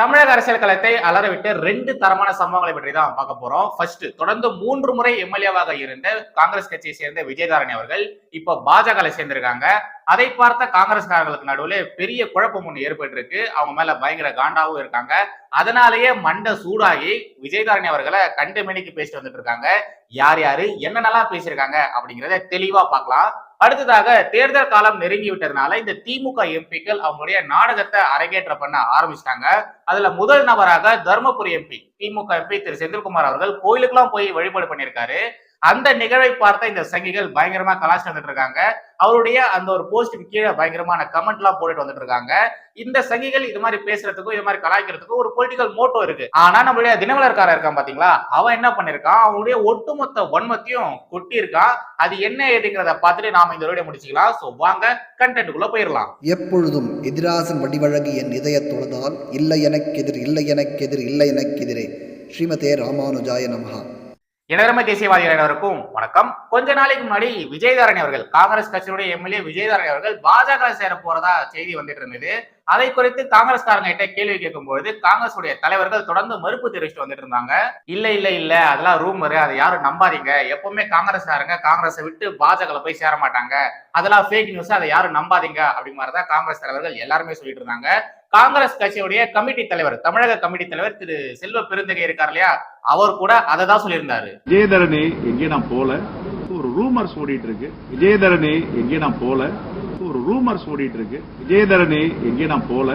தமிழக அரசியல் களத்தை அலறவிட்டு ரெண்டு தரமான சம்பவங்களை பற்றி தான் பார்க்க போறோம். ஃபர்ஸ்ட் தொடர்ந்து மூன்று முறை எம்எல்ஏவாக இருந்த காங்கிரஸ் கட்சியை சேர்ந்த விஜயதாரணி அவர்கள் இப்ப பாஜக சேர்ந்திருக்காங்க. அதை பார்த்த காங்கிரஸ்காரர்களுக்கு நடுவில் பெரிய குழப்பம் ஒன்று ஏற்பட்டு இருக்கு அவங்க மேல பயங்கர காண்டாவும் இருக்காங்க. அதனாலேயே மண்டை சூடாகி விஜயதாரணி அவர்களை கண்டு மணிக்கு பேசிட்டு வந்துட்டு இருக்காங்க. யார் யாரு என்னென்னலாம் பேசியிருக்காங்க அப்படிங்கிறத தெளிவா பார்க்கலாம். அடுத்ததாக தேர்தல் காலம் நெருங்கி விட்டதுனால இந்த திமுக எம்பிக்கள் அவங்களுடைய நாடகத்தை அரங்கேற்ற பண்ண ஆரம்பிச்சிட்டாங்க. அதுல முதல் நபராக தர்மபுரி எம்பி திமுக எம்பி திரு செந்தில்குமார் அவர்கள் கோயிலுக்கெல்லாம் போய் வழிபாடு பண்ணியிருக்காரு. அந்த நிகழ்வை பார்த்த இந்த சங்கிகள் பயங்கரமா கலாச்சி வந்துட்டு இருக்காங்க அவருடைய அந்த ஒரு போஸ்ட்டுக்கு கீழே பயங்கரமான கமெண்ட் எல்லாம் போட்டுட்டு வந்துட்டு இருக்காங்க இந்த சங்கிகள் இது மாதிரி பேசுறதுக்கும் இது மாதிரி கலாய்க்கிறதுக்கும் ஒரு பொலிட்டிக்கல் மோட்டோ இருக்கு. ஆனா நம்மளுடைய தினமலர்காரன் இருக்கான் பாத்தீங்களா? அவன் என்ன பண்ணிருக்கான்? அவனுடைய ஒட்டுமொத்த வன்மத்தையும் கொட்டி இருக்கான் அது என்ன ஏதுங்கிறத பார்த்துட்டு நாம இந்த வீடியோ முடிச்சுக்கலாம். ஸோ வாங்க கண்டென்ட்டுக்குள்ள போயிடலாம். எப்பொழுதும் எதிராசன் வடிவழகு என் இதய தொழுதால் இல்லை எனக்கெதிர் இல்லை எனக்கெதிர் இல்லை எனக்கெதிரே ஸ்ரீமதே ராமானுஜாய நமகா இனரமை தேசியவாதிகள் அனைவருக்கும் வணக்கம். கொஞ்ச நாளைக்கு முன்னாடி விஜயதாரணி அவர்கள் காங்கிரஸ் கட்சியுடைய எம்எல்ஏ விஜயதாரணி அவர்கள் பாஜக சேர போறதா செய்தி வந்துட்டு இருந்தது. அதை குறித்து காங்கிரஸ்காரங்க கிட்ட கேள்வி கேட்கும்போது காங்கிரஸ் உடைய தலைவர்கள் தொடர்ந்து மறுப்பு தெரிவிச்சுட்டு வந்துட்டு இருந்தாங்க. இல்ல இல்ல இல்ல அதெல்லாம் ரூமரு அதை யாரும் நம்பாதீங்க. எப்பவுமே காங்கிரஸ்காரங்க காங்கிரஸை விட்டு பாஜக போய் சேர மாட்டாங்க. அதெல்லாம் ஃபேக் நியூஸ் அதை யாரும் நம்பாதீங்க அப்படிங்கிற மாதிரி தான் காங்கிரஸ் தலைவர்கள் எல்லாருமே சொல்லிட்டு இருந்தாங்க. காங்கிரஸ் கட்சியுடைய கமிட்டி தலைவர் தமிழக கமிட்டி தலைவர் திரு செல்வ பெருந்தகை இருக்கார் இல்லையா? அவர் கூட அதை தான் சொல்லியிருந்தாரு. விஜயதரணி எங்கே நான் போல ஒரு ரூமர்ஸ் ஓடிட்டு இருக்கு விஜயதரணி எங்கே நான் போல ஒரு ரூமர்ஸ் ஓடிட்டு இருக்கு விஜயதரணி எங்கே நான் போல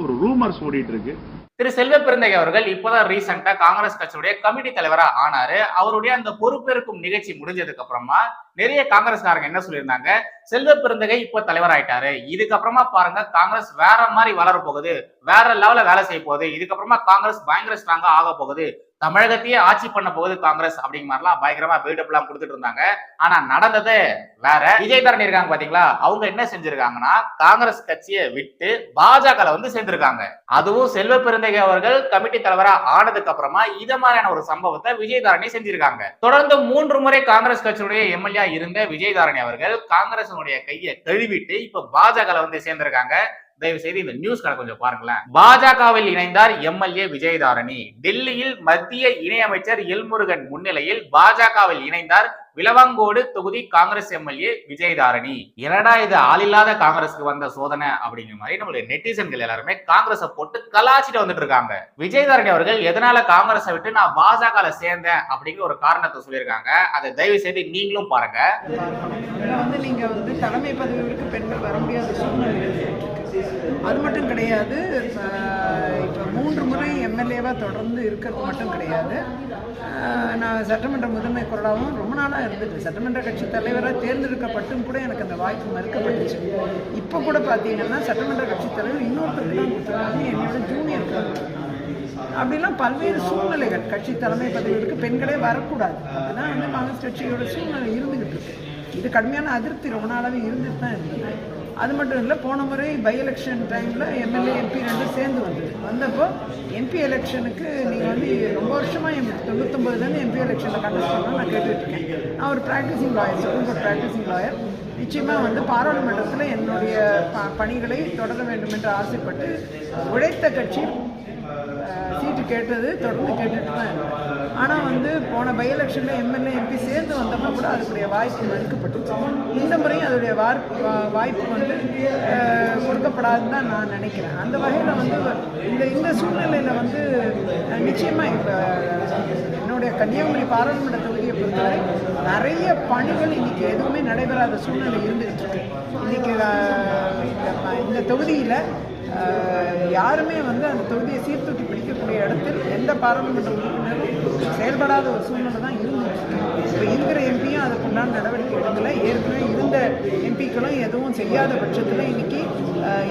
ஒரு ரூமர்ஸ் ஓடிட்டு இருக்கு திரு செல்வ பிறந்தகை அவர்கள் இப்போதான் ரீசெண்டா காங்கிரஸ் கட்சியுடைய கமிட்டி தலைவரா ஆனாரு. அவருடைய அந்த பொறுப்பேற்கும் நிகழ்ச்சி முடிஞ்சதுக்கு அப்புறமா நிறைய காங்கிரஸ்காரங்க என்ன சொல்லியிருந்தாங்க? செல்வ பிறந்தகை இப்போ தலைவராயிட்டாரு. இதுக்கப்புறமா பாருங்க காங்கிரஸ் வேற மாதிரி வளர போகுது வேற லெவல்ல வேலை செய்ய போகுது இதுக்கப்புறமா காங்கிரஸ் பயங்கர ஸ்ட்ராங்கா ஆக போகுது தமிழகத்தையே ஆட்சி பண்ண போகுது காங்கிரஸ் அப்படிங்கிற மாதிரிலாம் பயங்கரமா பில்டப் எல்லாம் கொடுத்துட்டு இருந்தாங்க. ஆனா நடந்தது வேற. விஜய் தரணி இருக்காங்க பாத்தீங்களா? அவங்க என்ன செஞ்சிருக்காங்கன்னா காங்கிரஸ் கட்சியை விட்டு பாஜக வந்து சேர்ந்திருக்காங்க. அதுவும் செல்வ பெருந்தகை அவர்கள் கமிட்டி தலைவரா ஆனதுக்கு அப்புறமா இத மாதிரியான ஒரு சம்பவத்தை விஜயதாரணி செஞ்சிருக்காங்க. தொடர்ந்து மூன்று முறை காங்கிரஸ் கட்சியுடைய எம்எல்ஏ இருந்த விஜயதாரணி அவர்கள் காங்கிரசினுடைய கையை கழுவிட்டு இப்ப பாஜக வந்து சேர்ந்திருக்காங்க. தயவு செய்து இந்த நியூஸ் கொஞ்சம் பாருங்களேன். பாஜகவில் இணைந்தார் எம்எல்ஏ விஜயதாரணி. டெல்லியில் மத்திய இணையமைச்சர் எல்முருகன் முன்னிலையில் பாஜகவில் இணைந்தார் விலவங்கோடு தொகுதி காங்கிரஸ் எம்எல்ஏ விஜயதாரணி. என்னடா இது ஆளில்லாத காங்கிரஸ்க்கு வந்த சோதனை அப்படிங்கிற மாதிரி நம்மளுடைய நெட்டிசன்கள் எல்லாருமே காங்கிரஸை போட்டு கலாச்சிட்டு வந்துட்டு இருக்காங்க. விஜயதாரணி அவர்கள் எதனால காங்கிரஸை விட்டு நான் பாஜக சேர்ந்தேன்? அப்படிங்கிற ஒரு காரணத்தை சொல்லியிருக்காங்க. அதை தயவு செய்து நீங்களும் பாருங்க. வந்து நீங்க வந்து தலைமை பதவிகளுக்கு பெண்கள் வர முடியாத சூழ்நிலை. அது மட்டும் கிடையாது இப்போ மூன்று முறை எம்எல்ஏவாக தொடர்ந்து இருக்கிறது மட்டும் கிடையாது. நான் சட்டமன்ற முதன்மை குரலாகவும் ரொம்ப நாளாக இருந்துட்டு சட்டமன்ற கட்சி தலைவராக தேர்ந்தெடுக்கப்பட்டும் கூட எனக்கு அந்த வாய்ப்பு மறுக்கப்பட்டுச்சு. இப்போ கூட பார்த்தீங்கன்னா சட்டமன்ற கட்சி தலைவர் இன்னொருத்தருக்கு தான் கொடுத்துருக்காங்க என்னோட ஜூனியர் அப்படிலாம் பல்வேறு சூழ்நிலைகள். கட்சி தலைமை பதவிகளுக்கு பெண்களே வரக்கூடாது. அதுதான் வந்து காங்கிரஸ் கட்சியோட சூழ்நிலை இருந்துகிட்டு இருக்கு. இது கடுமையான அதிருப்தி ரொம்ப நாளாகவே இருந்துட்டு தான் இருந்தது அது மட்டும் இல்லை போன முறை பை எலெக்ஷன் டைமில் எம்எல்ஏ எம்பி ரெண்டும் சேர்ந்து வந்தது. வந்தப்போ எம்பி எலெக்ஷனுக்கு நீங்கள் வந்து ரொம்ப வருஷமாக எம் தொண்ணூத்தொம்பதுலேருந்து எம்பி எலெக்ஷனில் கண்டஸ்ட் பண்ண நான் கேட்டுட்ருக்கேன். நான் ஒரு practising lawyer Supreme Court practising lawyer நிச்சயமாக வந்து பாராளுமன்றத்தில் என்னுடைய ப பணிகளை தொடர வேண்டும் என்று ஆசைப்பட்டு உழைத்த கட்சி சீட்டு கேட்டது தொடர்ந்து கேட்டுட்டு தான் இருந்தேன். ஆனால் வந்து போன பை எலெக்ஷனில் எம்எல்ஏ எம்பி சேர்ந்து வந்தப்போ கூட அதுக்குடைய வாய்ப்பு மறுக்கப்பட்டுச்சு. இந்த முறையும் அதோடைய வாய்ப்பு வந்து கொடுக்கப்படாதுன்னு தான் நான் நினைக்கிறேன். அந்த வகையில் வந்து இந்த இந்த சூழ்நிலையில் வந்து நிச்சயமாக இப்போ என்னுடைய கன்னியாகுமரி பாராளுமன்ற தொகுதியை பொறுத்தவரை நிறைய பணிகள் இன்னைக்கு எதுவுமே நடைபெறாத சூழ்நிலை இருந்துகிட்டு இருக்கு. இன்னைக்கு இந்த- இந்த தொகுதியில் யாருமே வந்து அந்த தொகுதியை சீர்தூக்கி பிடிக்கக்கூடிய இடத்தில் எந்த பாராளுமன்ற உறுப்பினரும் செயல்படாத ஒரு சூழ்நிலை தான் இருந்துச்சு. இப்போ இருக்கிற எம்பியும் அதுக்குண்டான நடவடிக்கை எடுக்கல. ஏற்கனவே இருந்த எம்பிக்களும் எதுவும் செய்யாத பட்சத்தில் இன்னைக்கு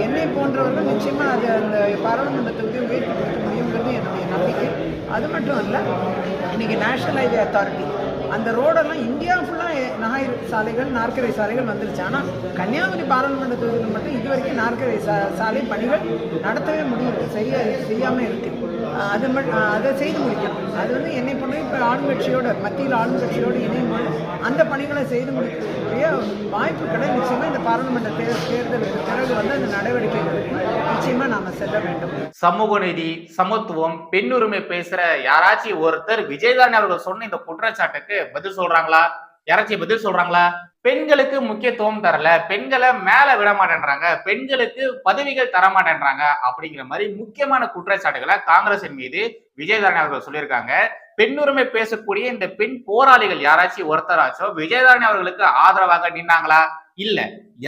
என்னை போன்றவர்கள் நிச்சயமாக அது அந்த பாராளுமன்ற தொகுதியை உயர்த்தி கொடுக்க முடியுங்கிறது என்னுடைய நம்பிக்கை. அது மட்டும் இல்லை இன்னைக்கு நேஷனல் ஹைவே அத்தாரிட்டி அந்த ரோடெல்லாம் இந்தியா ஃபுல்லாக நகை சாலைகள் நாற்கரை சாலைகள் வந்துருச்சு. ஆனால் கன்னியாகுமரி பாராளுமன்ற தொகுதியில் மட்டும் இது வரைக்கும் நாற்கரை சா சாலை பணிகள் நடத்தவே முடியல. செய்ய செய்யாமல் இருக்குது அது மட் அதை செய்து முடிக்கணும். அது வந்து என்னை பொண்ணு இப்போ ஆளுங்கட்சியோட மத்தியில் ஆளுங்கட்சியோடு இணையும்போது அந்த பணிகளை செய்து முடிக்கக்கூடிய வாய்ப்புகளை நிச்சயமாக இந்த பாராளுமன்ற தே தேர்தலுக்கு பிறகு வந்து அந்த நடவடிக்கை நிச்சயமா நாம செல்ல வேண்டும். சமூக நீதி சமத்துவம் பெண்ணுரிமை பேசுற யாராச்சும் ஒருத்தர் விஜயதாணி அவர்கள் சொன்ன இந்த குற்றச்சாட்டுக்கு பதில் சொல்றாங்களா? யாராச்சும் பதில் சொல்றாங்களா? பெண்களுக்கு முக்கியத்துவம் தரல பெண்களை மேல விட மாட்டேன்றாங்க பெண்களுக்கு பதவிகள் தர மாட்டேன்றாங்க அப்படிங்கிற மாதிரி முக்கியமான குற்றச்சாட்டுகளை காங்கிரசின் மீது விஜயதாரணி அவர்கள் சொல்லியிருக்காங்க. பெண்ணுரிமை பேசக்கூடிய இந்த பெண் போராளிகள் யாராச்சும் ஒருத்தராச்சும் விஜயதாரணி அவர்களுக்கு ஆதரவாக நின்னாங்களா? இல்ல.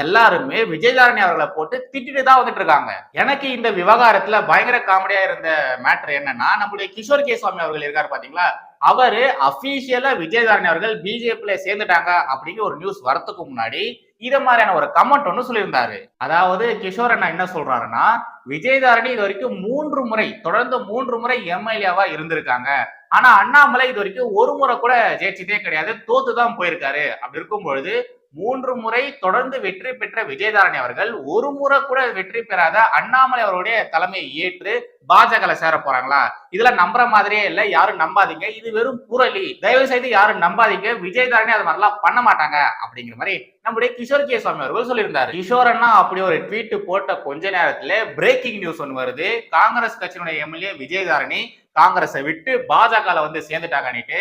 எல்லாருமே விஜயதாரணி அவர்களை போட்டு திட்டிட்டு தான் வந்துட்டு இருக்காங்க எனக்கு இந்த விவகாரத்துல பயங்கர காமெடியா இருந்த மேட்ரு என்னன்னா நம்முடைய கிஷோர் கே சுவாமி அவர்கள் இருக்காரு பாத்தீங்களா? அவரு அபிஷியலா விஜயதாரணி அவர்கள் பிஜேபியில சேர்ந்துட்டாங்க அப்படிங்கிற ஒரு நியூஸ் வரத்துக்கு முன்னாடி இத மாதிரியான ஒரு கமெண்ட் ஒன்று சொல்லியிருந்தாரு. அதாவது கிஷோர் அண்ணா என்ன சொல்றாருன்னா விஜயதாரணி இது வரைக்கும் மூன்று முறை தொடர்ந்து மூன்று முறை எம்எல்ஏவா இருந்திருக்காங்க. ஆனா அண்ணாமலை இது வரைக்கும் ஒரு முறை கூட ஜெயிச்சதே கிடையாது. தோத்து தான் போயிருக்காரு. அப்படி இருக்கும் பொழுது மூன்று முறை தொடர்ந்து வெற்றி பெற்ற விஜயதாரணி அவர்கள் ஒரு முறை கூட வெற்றி பெறாத அண்ணாமலை அவருடைய தலைமையை ஏற்று பாஜக சேர போறாங்களா? இதுல நம்புற மாதிரியே இல்லை யாரும் நம்பாதீங்க. இது வெறும் புரளி தயவு செய்து யாரும் நம்பாதீங்க. விஜயதாரணி அது மாதிரிலாம் பண்ண மாட்டாங்க அப்படிங்கிற மாதிரி நம்முடைய கிஷோர் கே சுவாமி அவர்கள் சொல்லியிருந்தார். கிஷோர் அண்ணா அப்படி ஒரு ட்வீட் போட்ட கொஞ்ச நேரத்துல பிரேக்கிங் நியூஸ் ஒன்று வருது. காங்கிரஸ் கட்சியினுடைய எம்எல்ஏ விஜயதாரணி காங்கிரஸை விட்டு பாஜக வந்து சேர்ந்துட்டாங்கன்னுட்டு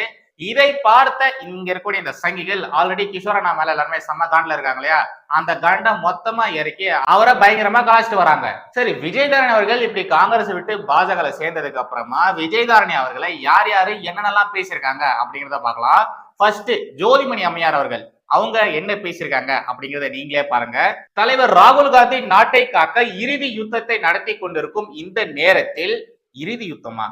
இதை பார்த்த இங்க இருக்கக்கூடிய இந்த சங்கிகள் ஆல்ரெடி கிஷோரண்ணா மேல எல்லாருமே செம்ம காண்டில் இருக்காங்க இல்லையா? அந்த காண்டை மொத்தமா இறக்கி அவரை பயங்கரமா கலாச்சிட்டு வராங்க. சரி விஜயதாரணி அவர்கள் இப்படி காங்கிரஸ் விட்டு பாஜக சேர்ந்ததுக்கு அப்புறமா விஜயதாரணி அவர்களை யார் யாரு என்னென்னலாம் பேசியிருக்காங்க அப்படிங்கிறத பார்க்கலாம். ஃபர்ஸ்ட் ஜோதிமணி அம்மையார் அவர்கள் அவங்க என்ன பேசியிருக்காங்க அப்படிங்கறத நீங்களே பாருங்க. தலைவர் ராகுல் காந்தி நாட்டை காக்க இறுதி யுத்தத்தை நடத்தி கொண்டிருக்கும் இந்த நேரத்தில் இறுதி யுத்தமா?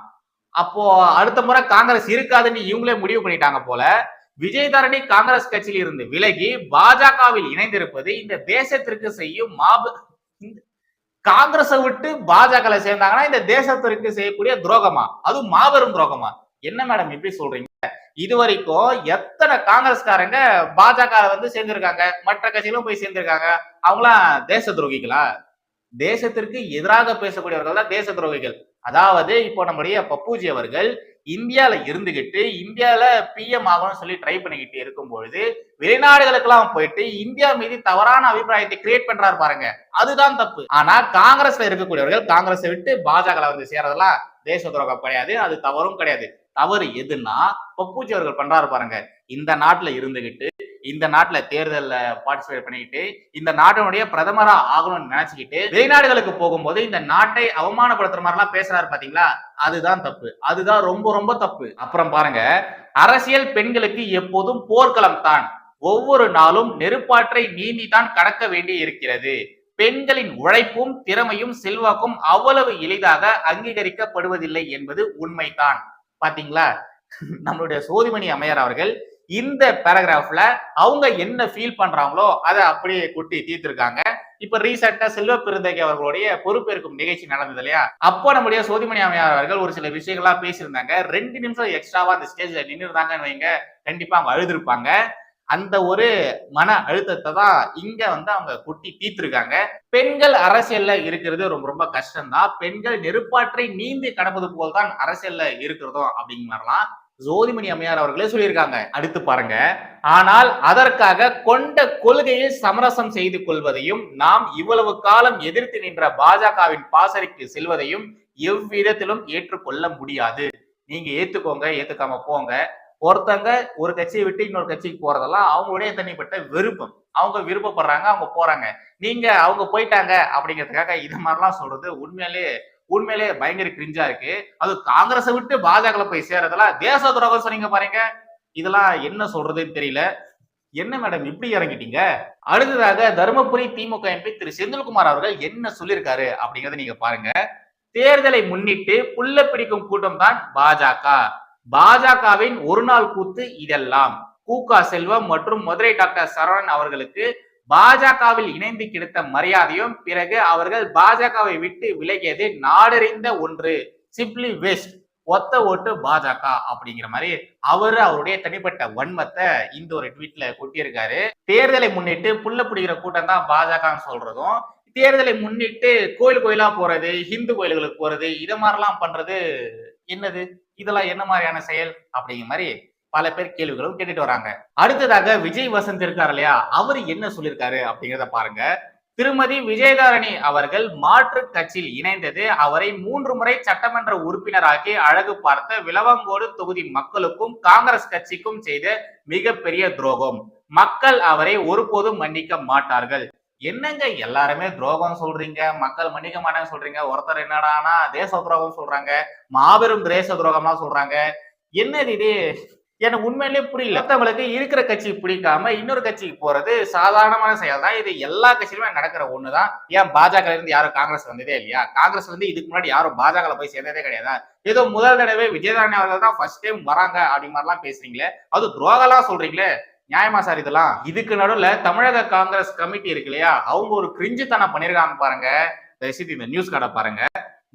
அப்போ அடுத்த முறை காங்கிரஸ் இருக்காதுன்னு இவங்களே முடிவு பண்ணிட்டாங்க போல விஜயதாரணி காங்கிரஸ் கட்சியில் இருந்து விலகி பாஜகவில் இணைந்திருப்பது இந்த தேசத்திற்கு செய்யும் மாப காங்கிரஸை விட்டு பாஜக சேர்ந்தாங்கன்னா இந்த தேசத்திற்கு செய்யக்கூடிய துரோகமா? அதுவும் மாபெரும் துரோகமா? என்ன மேடம் எப்படி சொல்றீங்க? இது வரைக்கும் எத்தனை காங்கிரஸ்காரங்க பாஜக வந்து சேர்ந்திருக்காங்க? மற்ற கட்சிகளும் போய் சேர்ந்திருக்காங்க. அவங்களாம் தேச துரோகிகளா? தேசத்திற்கு எதிராக பேசக்கூடியவர்கள் தான் தேச துரோகிகள். அதாவது இப்போ நம்முடைய பப்புஜி அவர்கள் இந்தியால இருந்துகிட்டு இந்தியால பிஎம் ஆகணும்னு சொல்லி ட்ரை பண்ணிக்கிட்டு இருக்கும் பொழுது வெளிநாடுகளுக்கெல்லாம் போயிட்டு இந்தியா மீது தவறான அபிப்பிராயத்தை கிரியேட் பண்றாரு பாருங்க. அதுதான் தப்பு. ஆனா காங்கிரஸ்ல இருக்கக்கூடியவர்கள் காங்கிரஸை விட்டு பாஜக வந்து சேரதெல்லாம் தேச துரோகம் கிடையாது. அது தவறும் கிடையாது. தவறு எதுன்னா பப்பூச்சி அவர்கள் பண்றாரு பாருங்க. இந்த நாட்டுல இருந்துகிட்டு இந்த நாட்டுல தேர்தல்ல பார்ட்டிசிபேட் பண்ணிக்கிட்டு இந்த நாட்டினுடைய பிரதமரா ஆகணும்னு நினைச்சுக்கிட்டு வெளிநாடுகளுக்கு போகும்போது இந்த நாட்டை அவமானப்படுத்துற மாதிரி எல்லாம் பேசுறாரு பாத்தீங்களா? அதுதான் தப்பு. அதுதான் ரொம்ப ரொம்ப தப்பு. அப்புறம் பாருங்க அரசியல் பெண்களுக்கு எப்போதும் போர்க்களம் தான். ஒவ்வொரு நாளும் நெருப்பாற்றை நீந்தி தான் கடக்க வேண்டி இருக்கிறது. பெண்களின் உழைப்பும் திறமையும் செல்வாக்கும் அவ்வளவு எளிதாக அங்கீகரிக்கப்படுவதில்லை என்பது உண்மைதான். பாத்தீங்களா? நம்மளுடைய சோதிமணி அமையார் அவர்கள் இந்த பேராகிராஃப்ல அவங்க என்ன ஃபீல் பண்றாங்களோ அதை அப்படியே குட்டி தீர்த்திருக்காங்க. இப்ப ரீசெண்டா செல்வ பெருந்தகை அவர்களுடைய பொறுப்பேற்கும் நிகழ்ச்சி நடந்தது இல்லையா? அப்போ நம்முடைய சோதிமணி அமையார் அவர்கள் ஒரு சில விஷயங்களா பேசியிருந்தாங்க. ரெண்டு நிமிஷம் எக்ஸ்ட்ராவா அந்த ஸ்டேஜ்ல நின்று இருந்தாங்கன்னு வைங்க. கண்டிப்பா அவங்க அழுதுருப்பாங்க. அந்த ஒரு மன அழுத்தத்தை தான் இங்க வந்து அவங்க குட்டி தீர்த்திருக்காங்க. பெண்கள் அரசியல்ல இருக்கிறது ரொம்ப ரொம்ப கஷ்டம்தான். பெண்கள் நெருப்பாற்றை நீந்தி கடப்பது போல் தான் அரசியல்ல இருக்கிறதோ அப்படிங்கிற மாதிரிலாம் ஜோதிமணி அம்மையார் அவர்களே சொல்லியிருக்காங்க. அடுத்து பாருங்க. ஆனால் அதற்காக கொண்ட கொள்கையில் சமரசம் செய்து கொள்வதையும் நாம் இவ்வளவு காலம் எதிர்த்து நின்ற பாஜகவின் பாசறைக்கு செல்வதையும் எவ்விதத்திலும் ஏற்றுக்கொள்ள முடியாது. நீங்க ஏத்துக்கோங்க ஏத்துக்காம போங்க. ஒருத்தங்க ஒரு கட்சியை விட்டு இன்னொரு கட்சிக்கு போறதெல்லாம் அவங்களுடைய தனிப்பட்ட விருப்பம். அவங்க விருப்பப்படுறாங்க அவங்க போறாங்க. நீங்க அவங்க போயிட்டாங்க அப்படிங்கிறதுக்காக இது மாதிரிலாம் சொல்றது உண்மையிலேயே உண்மையிலே பயங்கர கிரிஞ்சா இருக்கு. அது காங்கிரஸை விட்டு பாஜக போய் சேரதெல்லாம் தேச துரோகம் சொன்னீங்க பாருங்க. இதெல்லாம் என்ன சொல்றதுன்னு தெரியல. என்ன மேடம் இப்படி இறங்கிட்டீங்க? அடுத்ததாக தருமபுரி திமுக எம்பி திரு செந்தில்குமார் அவர்கள் என்ன சொல்லியிருக்காரு அப்படிங்கறத நீங்க பாருங்க. தேர்தலை முன்னிட்டு புல்ல பிடிக்கும் கூட்டம் தான் பாஜக. பாஜகவின் ஒரு நாள் கூத்து இதெல்லாம். கூகா செல்வம் மற்றும் மதுரை டாக்டர் சரவணன் அவர்களுக்கு பாஜகவில் இணைந்து கிடைத்த மரியாதையும் பிறகு அவர்கள் பாஜகவை விட்டு விலகியது நாடறிந்த ஒன்று சிப்லி வெஸ்ட் ஒத்த ஓட்டு பாஜக அப்படிங்கிற மாதிரி அவரு அவருடைய தனிப்பட்ட வன்மத்தை இந்த ஒரு ட்வீட்ல கொட்டியிருக்காரு. தேர்தலை முன்னிட்டு புல்ல பிடிக்கிற கூட்டம் தான் பாஜகன்னு சொல்றதும் தேர்தலை முன்னிட்டு கோயில் கோயிலா போறது ஹிந்து கோயில்களுக்கு போறது இத மாதிரிலாம் பண்றது என்னது? இதெல்லாம் என்ன மாதிரியான செயல் அப்படிங்கிற மாதிரி பல பேர் கேள்விகளும் கேட்டுட்டு வராங்க. அடுத்ததாக விஜய் வசந்த் இருக்கார் இல்லையா? அவர் என்ன சொல்லியிருக்காரு அப்படிங்கிறத பாருங்க. திருமதி விஜயதாரணி அவர்கள் மாற்று கட்சியில் இணைந்தது அவரை மூன்று முறை சட்டமன்ற உறுப்பினராக்கி அழகு பார்த்த விளவங்கோடு தொகுதி மக்களுக்கும் காங்கிரஸ் கட்சிக்கும் செய்த மிகப்பெரிய துரோகம். மக்கள் அவரை ஒருபோதும் மன்னிக்க மாட்டார்கள். என்னங்க எல்லாருமே துரோகம் சொல்றீங்க மக்கள் மன்னிக்க மாட்டேன்னு சொல்றீங்க ஒருத்தர் என்னடானா தேச துரோகம் சொல்றாங்க மாபெரும் தேச துரோகம்லாம் சொல்றாங்க. என்னது இது? எனக்கு உண்மையிலேயே புரியல. மற்றவங்களுக்கு இருக்கிற கட்சி பிடிக்காம இன்னொரு கட்சிக்கு போறது சாதாரணமான செயல் தான் இது எல்லா கட்சியிலுமே நடக்கிற ஒண்ணுதான். ஏன் பாஜக இருந்து யாரும் காங்கிரஸ் வந்ததே இல்லையா? காங்கிரஸ் வந்து இதுக்கு முன்னாடி யாரும் பாஜக போய் சேர்ந்ததே கிடையாது? ஏதோ முதல் தடவை விஜயதாரணி அவர்கள் தான் ஃபர்ஸ்ட் டைம் வராங்க அப்படி மாதிரிலாம் பேசுறீங்களே. அது துரோகலாம் சொல்றீங்களே. நியாயமா சார் இதெல்லாம்? இதுக்கு நடுவில் தமிழக காங்கிரஸ் கமிட்டி இருக்கு இல்லையா? அவங்க ஒரு கிரிஞ்சுத்தனம் பண்ணிருக்காங்க பாருங்க. தயவுசெய்து இந்த நியூஸ் கார்டை பாருங்க.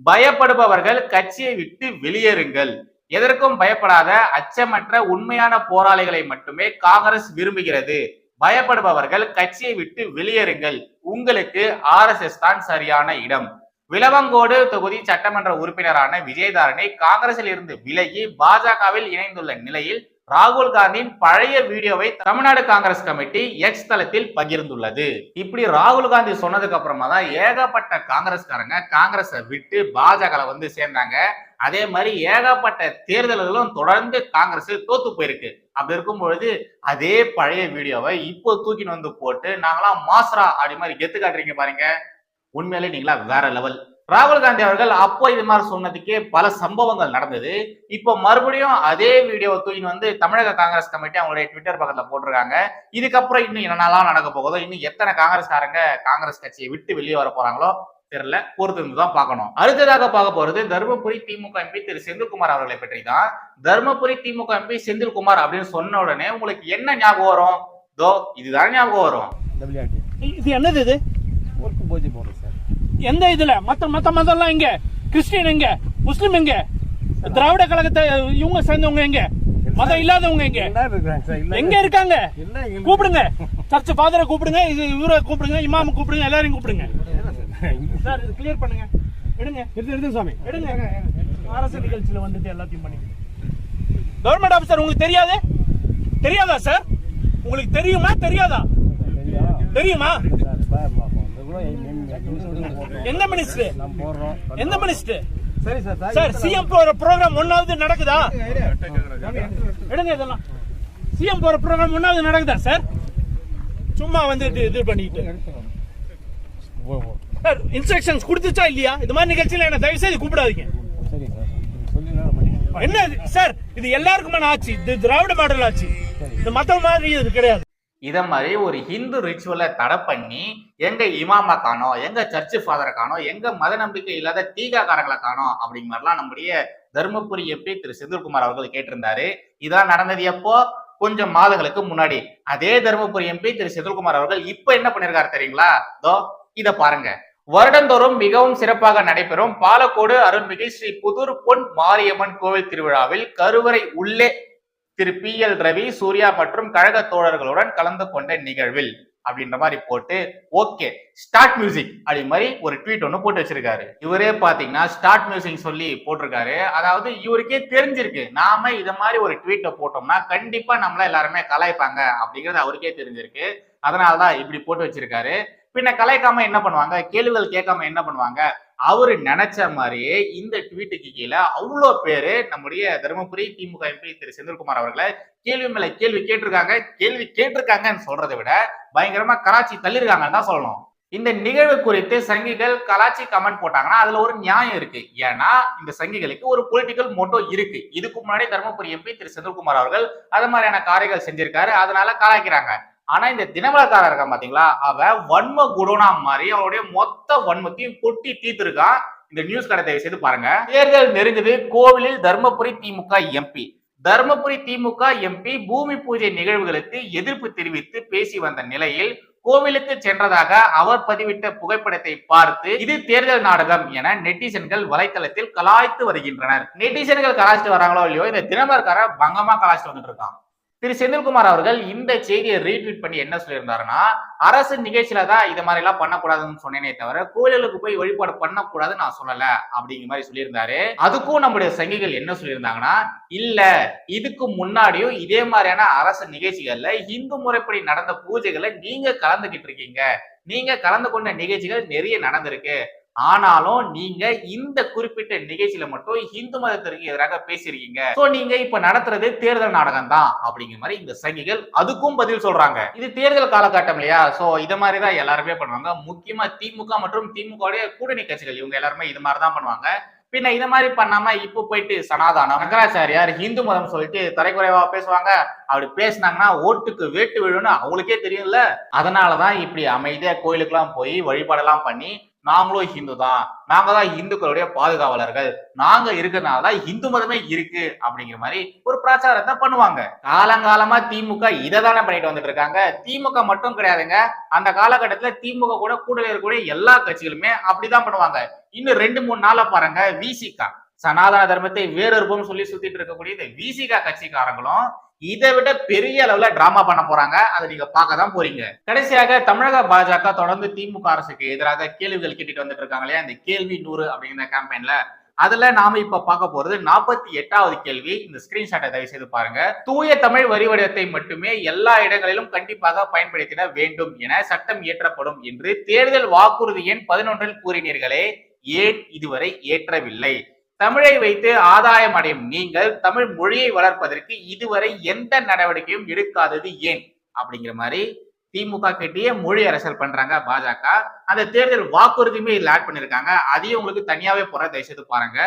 பயப்படுபவர்கள் கட்சியை விட்டு வெளியேறுங்கள். எதற்கும் பயப்படாத அச்சமற்ற உண்மையான போராளிகளை மட்டுமே காங்கிரஸ் விரும்புகிறது. பயப்படுபவர்கள் கட்சியை விட்டு வெளியேறுங்கள். உங்களுக்கு ஆர்எஸ்எஸ் தான் சரியான இடம். விலவங்கோடு தொகுதி சட்டமன்ற உறுப்பினரான விஜயதாரனை காங்கிரஸில் இருந்து விலகி பாஜகவில் இணைந்துள்ள நிலையில் ராகுல் காந்தியின் பழைய வீடியோவை தமிழ்நாடு காங்கிரஸ் கமிட்டி எக்ஸ் தளத்தில் பகிர்ந்துள்ளது. இப்படி ராகுல் காந்தி சொன்னதுக்கு அப்புறமா தான் ஏகப்பட்ட காங்கிரஸ்காரங்க காங்கிரஸை விட்டு பாஜக வந்து சேர்ந்தாங்க. அதே மாதிரி ஏகப்பட்ட தேர்தல்களும் தொடர்ந்து காங்கிரஸ் தோத்து போயிருக்கு. அப்படி இருக்கும் பொழுது அதே பழைய வீடியோவை இப்போ தூக்கின்னு வந்து போட்டு நாங்களாம் மாஸ்ரா அப்படி மாதிரி கெத்து காட்டுறீங்க பாருங்க. உண்மையிலே நீங்களா வேற லெவல் ராகுல் காந்தி அவர்கள் அப்போ இது மாதிரி சொன்னதுக்கே பல சம்பவங்கள் நடந்தது. இப்போ மறுபடியும் அதே வீடியோவை தூக்கின்னு வந்து தமிழக காங்கிரஸ் கமிட்டி அவங்களுடைய ட்விட்டர் பக்கத்துல போட்டிருக்காங்க. இதுக்கப்புறம் இன்னும் என்னென்னலாம் நடக்க போகுதோ இன்னும் எத்தனை காங்கிரஸ்காரங்க காங்கிரஸ் கட்சியை விட்டு வெளியே வர போறாங்களோ தெரியல. பொறுத்து இருந்து தான் பார்க்கணும். அடுத்ததாக பார்க்க போறது தருமபுரி திமுக எம்பி திரு செந்தில்குமார் அவர்களை பற்றி தான். தருமபுரி திமுக எம்பி செந்தில்குமார் அப்படின்னு சொன்ன உடனே உங்களுக்கு என்ன ஞாபகம் வரும்? தோ இதுதான் ஞாபகம் வரும். இது என்னது இது? போடுறோம். சார் எந்த இதுல? மத்த மத்த மதம்லாம் எங்க? கிறிஸ்டியன் எங்க? முஸ்லிம் எங்க? திராவிட கழகத்தை இவங்க சேர்ந்தவங்க எங்க? மதம் இல்லாதவங்க எங்க? எங்க இருக்காங்க? கூப்பிடுங்க. சர்ச் ஃபாதரை கூப்பிடுங்க இது இவரை கூப்பிடுங்க இமாம கூப்பிடுங்க எல்லாரையும் கூப்பிடுங்க. சார் இது கிளியர் பண்ணுங்க. எடுங்க. எடுத்து எடுத்து சாமி. எடுங்க. அரசு நிகழ்ச்சியில வந்துட்டு எல்லாத்தையும் பண்ணி கவர்மெண்ட் ஆபீசர் உங்களுக்கு தெரியாது? தெரியாதா சார்? உங்களுக்கு தெரியுமா? தெரியாதா. தெரியுமா? எந்த மினிஸ்டர் எந்த மினிஸ்டர் சரி சார் சார் சிஎம் போற ப்ரோக்ராம் ஒன்னாவது நடக்குதா? எடுங்க இதெல்லாம். சிஎம் போற ப்ரோக்ராம் ஒன்னாவது நடக்குதா சார் சும்மா வந்துட்டு இது பண்ணிட்டு. சார் இன்ஸ்ட்ரக்ஷன்ஸ் கொடுத்துச்சா இல்லையா? இது மாதிரி நிகழ்ச்சியில என்ன தயவு செய்து கூப்பிடாதீங்க என்ன? சார் இது எல்லாருக்குமான ஆட்சி இது திராவிட மாடல் ஆட்சி. இது மத்த மாதிரி இது கிடையாது. இத மாதிரி ஒரு ஹிந்து ரிச்சுவலை தடை பண்ணி எங்க இமாமா காணோம் எங்க சர்ச்சு ஃபாதரை காணோம் எங்க மத நம்பிக்கை இல்லாத தீகாக்காரங்களை காணோம் அப்படிங்கிற மாதிரிலாம் நம்முடைய தருமபுரி எம்பி திரு செந்தில்குமார் அவர்கள் கேட்டிருந்தாரு. இதெல்லாம் நடந்தது எப்போ? கொஞ்சம் மாதங்களுக்கு முன்னாடி. அதே தருமபுரி எம்பி திரு செந்தில்குமார் அவர்கள் இப்ப என்ன பண்ணிருக்காரு தெரியுங்களா? தோ இத பாருங்க. வருடந்தோறும் மிகவும் சிறப்பாக நடைபெறும் பாலக்கோடு அருள்மிகு ஸ்ரீ புதூர் பொன் மாரியம்மன் கோவில் திருவிழாவில் கருவறை உள்ளே திரு பி எல் ரவி சூர்யா மற்றும் கழக தோழர்களுடன் கலந்து கொண்ட நிகழ்வில் அப்படின்ற மாதிரி போட்டு ஓகே ஸ்டார்ட் மியூசிக் அப்படி மாதிரி ஒரு ட்வீட் ஒன்று போட்டு வச்சிருக்காரு. இவரே பாத்தீங்கன்னா ஸ்டார்ட் மியூசிக் சொல்லி போட்டிருக்காரு. அதாவது இவருக்கே தெரிஞ்சிருக்கு. நாம இதை மாதிரி ஒரு ட்வீட்டை போட்டோம்னா கண்டிப்பா நம்மள எல்லாருமே கலாய்ப்பாங்க அப்படிங்கிறது அவருக்கே தெரிஞ்சிருக்கு. அதனாலதான் இப்படி போட்டு வச்சிருக்காரு. பின்ன கலாய்க்காம என்ன பண்ணுவாங்க? கேள்விகள் கேட்காம என்ன பண்ணுவாங்க? அவரு நினைச்ச மாதிரியே இந்த ட்வீட்டுக்கு கீழே அவ்வளோ பேரு நம்முடைய தருமபுரி திமுக எம்பி திரு செந்தில்குமார் அவர்களை கேள்வி மேல கேள்வி கேட்டிருக்காங்க. கேள்வி கேட்டிருக்காங்கன்னு சொல்றதை விட பயங்கரமா கராச்சி தள்ளிருக்காங்கன்னு தான் சொல்லணும். இந்த நிகழ்வு குறித்து சங்கிகள் கலாச்சி கமெண்ட் போட்டாங்கன்னா அதுல ஒரு நியாயம் இருக்கு. ஏன்னா இந்த சங்கிகளுக்கு ஒரு பொலிட்டிக்கல் மோட்டோ இருக்கு. இதுக்கு முன்னாடி தருமபுரி எம்பி திரு செந்தில்குமார் அவர்கள் அது மாதிரியான காரியங்கள் செஞ்சிருக்காரு. அதனால கலாய்க்கிறாங்க. ஆனா இந்த தினமலக்காரர் இருக்கான் பாத்தீங்களா? அவன் வன்ம குடோனா மாதிரி அவனுடைய மொத்த வன்மத்தையும் கொட்டி தீர்த்திருக்கான். இந்த நியூஸ் கடை தயவு செய்து பாருங்க. தேர்தல் நெருங்குது. கோவிலில் தர்மபுரி திமுக எம்பி தர்மபுரி திமுக எம்பி பூமி பூஜை நிகழ்வுகளுக்கு எதிர்ப்பு தெரிவித்து பேசி வந்த நிலையில் கோவிலுக்கு சென்றதாக அவர் பதிவிட்ட புகைப்படத்தை பார்த்து இது தேர்தல் நாடகம் என நெட்டிசன்கள் வலைத்தளத்தில் கலாய்த்து வருகின்றனர். நெட்டிசன்கள் கலாய்ச்சிட்டு வராங்களோ இல்லையோ இந்த தினமரக்கார பங்கமா கலாய்ச்சிட்டு வந்துட்டு இருக்கான். திரு செந்தில்குமார் அவர்கள் இந்த செய்தியை ரீட்வீட் பண்ணி என்ன சொல்லியிருந்தாருன்னா அரசு நிகழ்ச்சியில தான் இது மாதிரி எல்லாம் பண்ணக்கூடாதுன்னு சொன்னேனே தவிர கோயிலுக்கு போய் வழிபாடு பண்ணக்கூடாதுன்னு நான் சொல்லல அப்படிங்கிற மாதிரி சொல்லியிருந்தாரு. அதுக்கும் நம்முடைய சங்கிகள் என்ன சொல்லியிருந்தாங்கன்னா இல்ல இதுக்கு முன்னாடியும் இதே மாதிரியான அரசு நிகழ்ச்சிகள்ல இந்து முறைப்படி நடந்த பூஜைகளை நீங்க கலந்துகிட்டு இருக்கீங்க. நீங்க கலந்து கொண்ட நிகழ்ச்சிகள் நிறைய நடந்திருக்கு. ஆனாலும் நீங்க இந்த குறிப்பிட்ட நிகழ்ச்சியில மட்டும் இந்து மதத்திற்கு எதிராக பேசியிருக்கீங்க. சோ நீங்க இப்ப நடத்துறது தேர்தல் நாடகம் தான் அப்படிங்கிற மாதிரி இந்த சங்கிகள் அதுக்கும் பதில் சொல்றாங்க. இது தேர்தல் காலகட்டம் இல்லையா? சோ இத மாதிரி தான் எல்லாருமே பண்ணுவாங்க. முக்கியமா திமுக மற்றும் திமுக கூட்டணி கட்சிகள் இவங்க எல்லாருமே இது மாதிரி தான் பண்ணுவாங்க. பின்ன இந்த மாதிரி பண்ணாம இப்போ போயிட்டு சனாதானம் சங்கராச்சாரியார் இந்து மதம் சொல்லிட்டு தரைக்குறைவா பேசுவாங்க. அப்படி பேசினாங்கன்னா ஓட்டுக்கு வேட்டு விழுன்னு அவங்களுக்கே தெரியும்ல. அதனாலதான் இப்படி அமைதியா கோயிலுக்கெல்லாம் போய் வழிபாடெல்லாம் பண்ணி நாங்களும் ஹிந்து தான் நாங்க தான் இந்துக்களுடைய பாதுகாவலர்கள். நாங்க இருக்கிறதுனால தான் இந்து மதமே இருக்கு அப்படிங்கிற மாதிரி ஒரு பிரச்சாரத்தை பண்ணுவாங்க. காலங்காலமா திமுக இதை தானே பண்ணிட்டு வந்துட்டு இருக்காங்க. திமுக மட்டும் கிடையாதுங்க. அந்த காலகட்டத்துல திமுக கூட கூட இருக்கக்கூடிய எல்லா கட்சிகளுமே அப்படிதான் பண்ணுவாங்க. இன்னும் ரெண்டு மூணு நாளா பாருங்க விசிகா சனாதன தர்மத்தை வேறொருப்பம் சொல்லி சுத்திட்டு இருக்கக்கூடிய இந்த விசிகா கட்சிக்காரங்களும் இதை விட பெரிய அளவுல டிராமா பண்ண போறாங்க. அதை நீங்க பார்க்க தான் போறீங்க. கடைசியாக தமிழக பாஜக தொடர்ந்து திமுக அரசுக்கு எதிராக கேள்விகள் கேட்டுட்டு வந்துட்டு இருக்காங்க இல்லையா? இந்த கேள்வி நூறு அப்படிங்கிற கேம்பெயின்ல அதுல நாம இப்ப பார்க்க போறது நாற்பத்தி எட்டாவது கேள்வி. இந்த ஸ்கிரீன்ஷாட்டை தயவு செய்து பாருங்க. தூய தமிழ் வரி வடிவத்தை மட்டுமே எல்லா இடங்களிலும் கண்டிப்பாக பயன்படுத்திட வேண்டும் என சட்டம் இயற்றப்படும் என்று தேர்தல் வாக்குறுதி எண் பதினொன்றில் கூறினீர்களே. ஏன் இதுவரை ஏற்றவில்லை? தமிழை வைத்து ஆதாயம் அடையும் நீங்கள் தமிழ் மொழியை வளர்ப்பதற்கு இதுவரை எந்த நடவடிக்கையும் எடுக்காதது ஏன்? அப்படிங்கிற மாதிரி திமுக கிட்டேயே மொழி அரசியல் பண்றாங்க பாஜக. அந்த தேர்தல் வாக்குறுதியுமே இதில் ஆட் பண்ணியிருக்காங்க. அதையும் உங்களுக்கு தனியாவே போற தயவுசெய்து பாருங்க.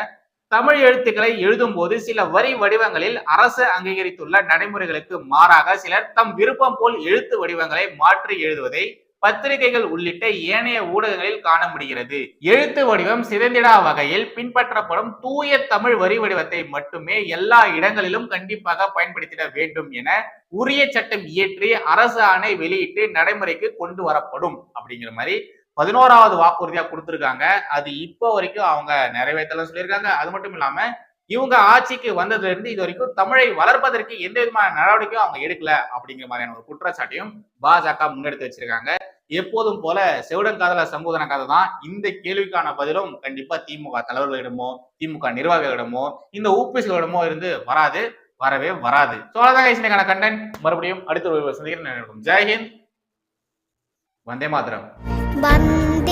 தமிழ் எழுத்துக்களை எழுதும் போது சில வரி வடிவங்களில் அரசு அங்கீகரித்துள்ள நடைமுறைகளுக்கு மாறாக சிலர் தம் விருப்பம் போல் எழுத்து வடிவங்களை மாற்றி எழுதுவதை பத்திரிகைகள் உள்ளிட்ட ஏனைய ஊடகங்களில் காண முடிகிறது. எழுத்து வடிவம் சிதைந்திடா வகையில் பின்பற்றப்படும் தூய தமிழ் வரி வடிவத்தை மட்டுமே எல்லா இடங்களிலும் கண்டிப்பாக பயன்படுத்திட வேண்டும் என உரிய சட்டம் இயற்றி அரசு ஆணை வெளியிட்டு நடைமுறைக்கு கொண்டு வரப்படும் அப்படிங்கிற மாதிரி பதினோராவது வாக்குறுதியா கொடுத்திருக்காங்க. அது இப்போ வரைக்கும் அவங்க நிறைவேற்றலாம் சொல்லியிருக்காங்க. அது மட்டும் இல்லாம இவங்க ஆட்சிக்கு வந்ததுல இருந்து இது வரைக்கும் தமிழை வளர்ப்பதற்கு எந்த விதமான நடவடிக்கையும் அவங்க எடுக்கல அப்படிங்கிற மாதிரியான ஒரு குற்றச்சாட்டையும் பாஜக முன்னெடுத்து வச்சிருக்காங்க. எப்போதும் போல செவிடங்காதல சம்போதன கதை தான் இந்த கேள்விக்கான பதிலும் கண்டிப்பா திமுக தலைவர்களிடமோ திமுக நிர்வாகிகளிடமோ இந்த ஊபிசிகளிடமோ இருந்து வராது வரவே வராது. ஸோ அதான் இன்னைக்கான கண்டென்ட் மறுபடியும் அடுத்த ஒரு சந்திக்கிறேன். ஜெய்ஹிந்த் வந்தே மாதரம். வந்தே